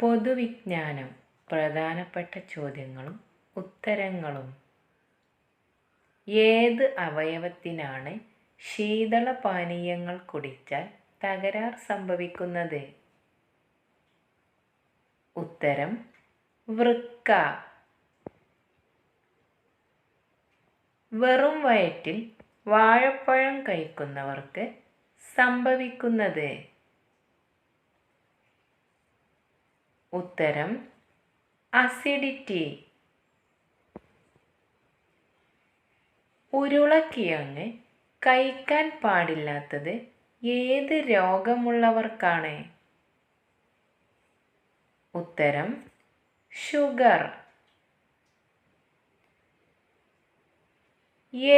പൊതുവിജ്ഞാനം. പ്രധാനപ്പെട്ട ചോദ്യങ്ങളും ഉത്തരങ്ങളും. ഏത് അവയവത്തിനാണ് ശീതളപാനീയങ്ങൾ കുടിച്ചാൽ തകരാർ സംഭവിക്കുന്നത്? ഉത്തരം വൃക്ക. വെറും വയറ്റിൽ വാഴപ്പഴം കഴിക്കുന്നവർക്ക് സംഭവിക്കുന്നത്? ഉത്തരം അസിഡിറ്റി ഉരുളക്കിഴങ്ങ് കഴിക്കാൻ പാടില്ലാത്തത് ഏത് രോഗമുള്ളവർക്കാണ്? ഉത്തരം ഷുഗർ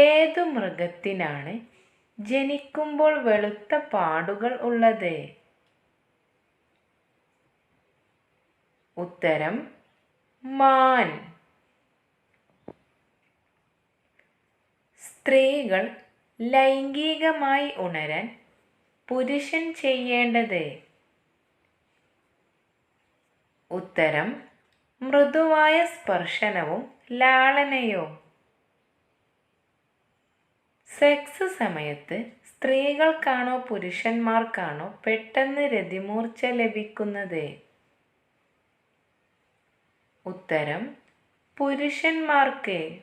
ഏതു മൃഗത്തിനാണ് ജനിക്കുമ്പോൾ വെളുത്ത പാടുകൾ ഉള്ളത്? ഉത്തരം മാൻ. സ്ത്രീകൾ ലൈംഗികമായി ഉണരാൻ പുരുഷൻ ചെയ്യേണ്ടത്. ഉത്തരം മൃദുവായ സ്പർശനവും ലാളനയും. സെക്സ് സമയത്ത് സ്ത്രീകൾക്കാണോ പുരുഷന്മാർക്കാണോ പെട്ടെന്ന് രതിമൂർച്ച ലഭിക്കുന്നത്? ഉത്തരം പുരുഷന്മാർക്ക്.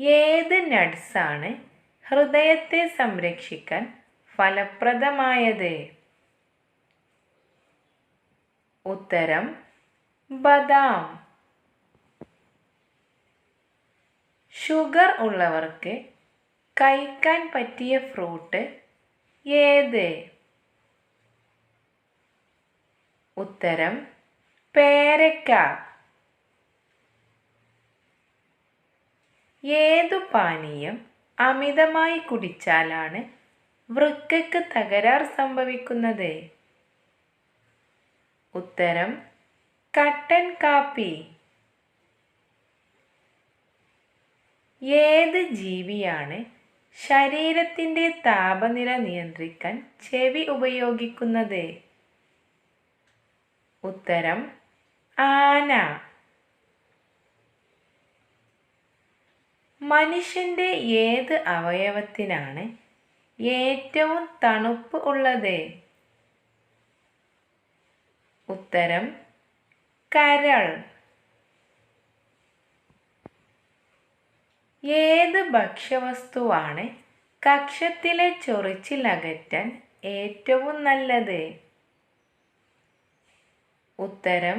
ഏത് നട്സാണ് ഹൃദയത്തെ സംരക്ഷിക്കാൻ ഫലപ്രദമായത്? ഉത്തരം ബദാം. ഷുഗർ ഉള്ളവർക്ക് കഴിക്കാൻ പറ്റിയ ഫ്രൂട്ട് ഏത്? ഉത്തരം പേരക്ക. ഏതു പാനീയം അമിതമായി കുടിച്ചാലാണ് വൃക്കയ്ക്ക് തകരാർ സംഭവിക്കുന്നത്? ഉത്തരം കട്ടൻ കാപ്പി. ഏത് ജീവിയാണ് ശരീരത്തിന്റെ താപനില നിയന്ത്രിക്കാൻ ചെവി ഉപയോഗിക്കുന്നത്? ഉത്തരം ആന. മനുഷ്യന്റെ ഏത് അവയവത്തിനാണ് ഏറ്റവും തണുപ്പ് ഉള്ളത്? ഉത്തരം കരൾ. ഏത് ഭക്ഷ്യവസ്തുവാണ് കക്ഷത്തിലെ ചൊറിച്ചിലകറ്റാൻ ഏറ്റവും നല്ലത്? ഉത്തരം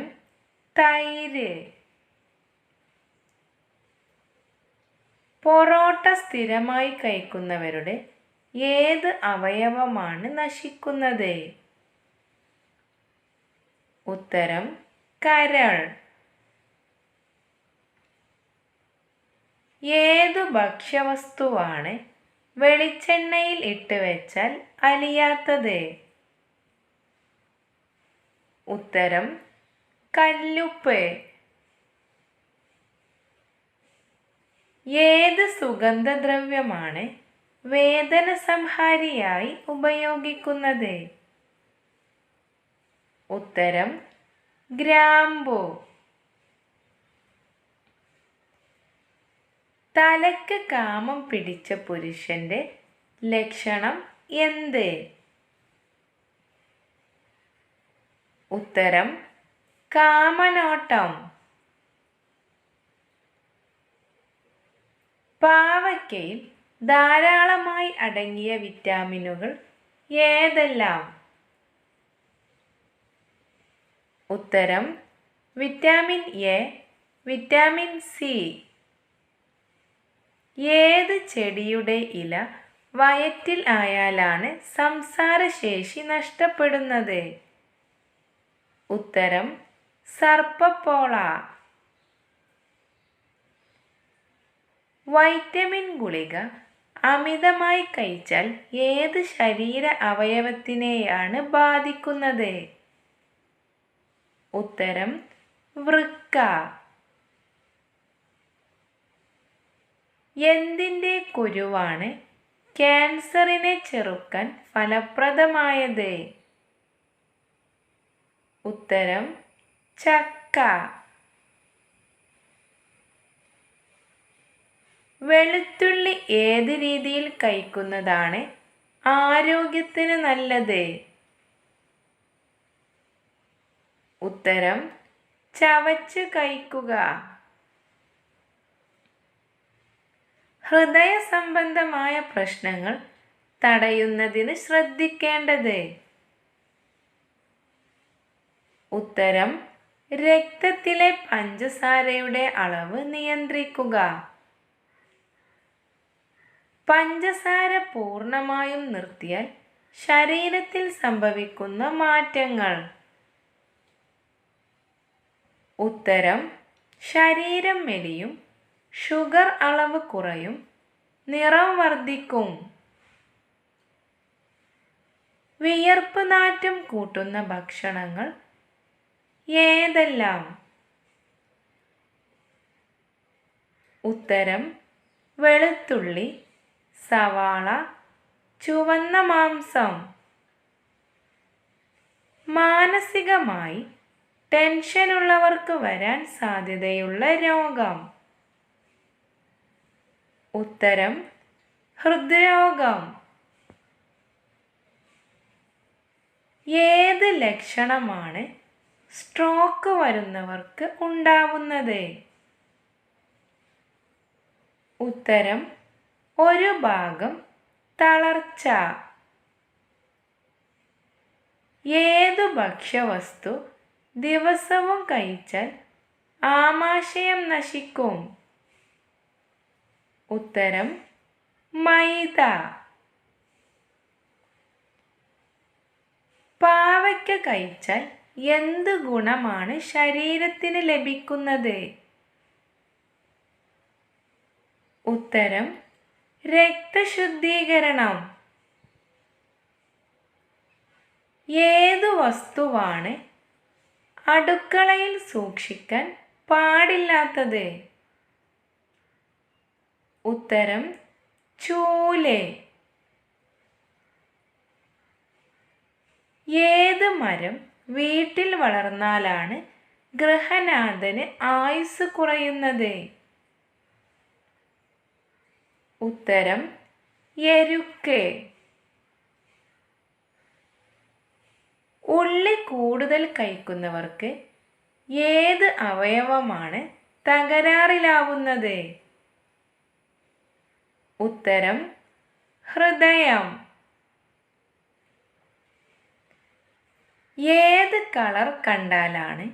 തൈര്. പൊറോട്ട സ്ഥിരമായി കഴിക്കുന്നവരുടെ ഏത് അവയവമാണ് നശിക്കുന്നത്? ഉത്തരം കരൾ. ഏതു ഭക്ഷ്യവസ്തുവാണ് വെളിച്ചെണ്ണയിൽ ഇട്ട് വെച്ചാൽ അലിയാത്തത്? ഉത്തരം കല്ലുപ്പ്. ഏത് സുഗന്ധദ്രവ്യമാണ് വേദന സംഹാരിയായി ഉപയോഗിക്കുന്നത്? ഉത്തരം ഗ്രാമ്പു. തലക്ക് കാമം പിടിച്ച പുരുഷന്റെ ലക്ഷണം എന്ത്? ഉത്തരം കാമനോട്ടം. പാവയ്ക്കയിൽ ധാരാളമായി അടങ്ങിയ വിറ്റാമിനുകൾ ഏതെല്ലാം? ഉത്തരം വിറ്റാമിൻ എ വിറ്റാമിൻ സി. ഏത് ചെടിയുടെ ഇല വയറ്റിൽ ആയാലാണ് സംസാരശേഷി നഷ്ടപ്പെടുന്നത്? ഉത്തരം സർപ്പപ്പോള. വൈറ്റമിൻ ഗുളിക അമിതമായി കഴിച്ചാൽ ഏത് ശരീര അവയവത്തിനെയാണ് ബാധിക്കുന്നത്? ഉത്തരം വൃക്ക. എന്തിന്റെ കുരുവാണ് ക്യാൻസറിനെ ചെറുക്കാൻ ഫലപ്രദമായത്? ഉത്തരം ചക്ക. വെളുത്തുള്ളി ഏത് രീതിയിൽ കഴിക്കുന്നതാണ് ആരോഗ്യത്തിന് നല്ലത്? ഉത്തരം ചവച്ച് കഴിക്കുക. ഹൃദയ സംബന്ധമായ പ്രശ്നങ്ങൾ തടയുന്നതിന് ശ്രദ്ധിക്കേണ്ടത്. ഉത്തരം രക്തത്തിലെ പഞ്ചസാരയുടെ അളവ് നിയന്ത്രിക്കുക. പഞ്ചസാര പൂർണമായും നിർത്തിയാൽ ശരീരത്തിൽ സംഭവിക്കുന്ന മാറ്റങ്ങൾ. ഉത്തരം ശരീരം മെലിയും ഷുഗർ അളവ് കുറയും നിറം വർദ്ധിക്കും. വിയർപ്പ് നാറ്റം കൂട്ടുന്ന ഭക്ഷണങ്ങൾ ഏതെല്ലാം? ഉത്തരം വെളുത്തുള്ളി സവാള ചുവന്ന മാംസം. മാനസികമായി ടെൻഷനുള്ളവർക്ക് വരാൻ സാധ്യതയുള്ള രോഗം. ഉത്തരം ഹൃദ്രോഗം. ഏത് ലക്ഷണമാണ് സ്ട്രോക്ക് വരുന്നവർക്ക് ഉണ്ടാവുന്നത്. ഉത്തരം ഒരു ഭാഗം തളർച്ച. ഏതു ഭക്ഷ്യവസ്തു ദിവസവും കഴിച്ചാൽ ആമാശയം നശിക്കും? ഉത്തരം മൈദ. പാവയ്ക്ക കഴിച്ചാൽ എന്ത് ഗുണമാണ് ശരീരത്തിന് ലഭിക്കുന്നത്? ഉത്തരം രക്തശുദ്ധീകരണം. ഏതു വസ്തുവാണ് അടുക്കളയിൽ സൂക്ഷിക്കാൻ പാടില്ലാത്തത്? ഉത്തരം ചൂൽ. ഏത് മരം വീട്ടിൽ വളർന്നാലാണ് ഗ്രഹനാഥന് ആയുസ് കുറയുന്നത്. ഉത്തരം എരുക്ക്. ഉള്ളി കൂടുതൽ കഴിക്കുന്നവർക്ക് ഏത് അവയവമാണ് തകരാറിലാവുന്നത്? ഉത്തരം ഹൃദയം. ഏത് കളർ കണ്ടാലാണ്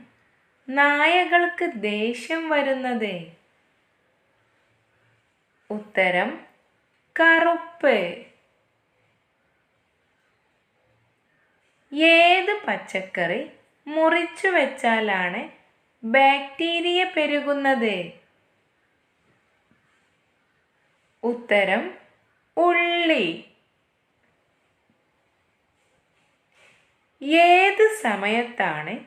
നായകൾക്ക് ദേഷ്യം വരുന്നത്? ഉത്തരം കറുപ്പ്. ഏത് പച്ചക്കറി മുറിച്ചു വെച്ചാലാണ് ബാക്ടീരിയ പെരുകുന്നത്? ഉത്തരം ഉള്ളി. ഏത് സമയത്താണ്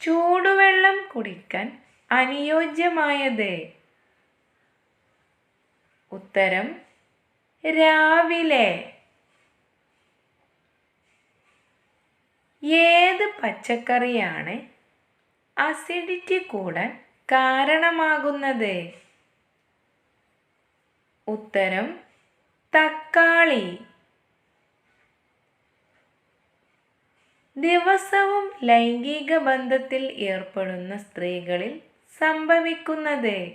ചൂടുവെള്ളം കുടിക്കാൻ അനുയോജ്യമായത്? ഉത്തരം രാവിലെ. ഏത് പച്ചക്കറിയാണ് അസിഡിറ്റി കൂടാൻ കാരണമാകുന്നത്? ഉത്തരം തക്കാളി. ദിവസവും ലൈംഗിക ബന്ധത്തിൽ ഏർപ്പെടുന്ന സ്ത്രീകളിൽ സംഭവിക്കുന്നത്.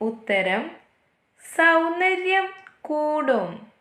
ഉത്തരം സൗന്ദര്യം കൂടും.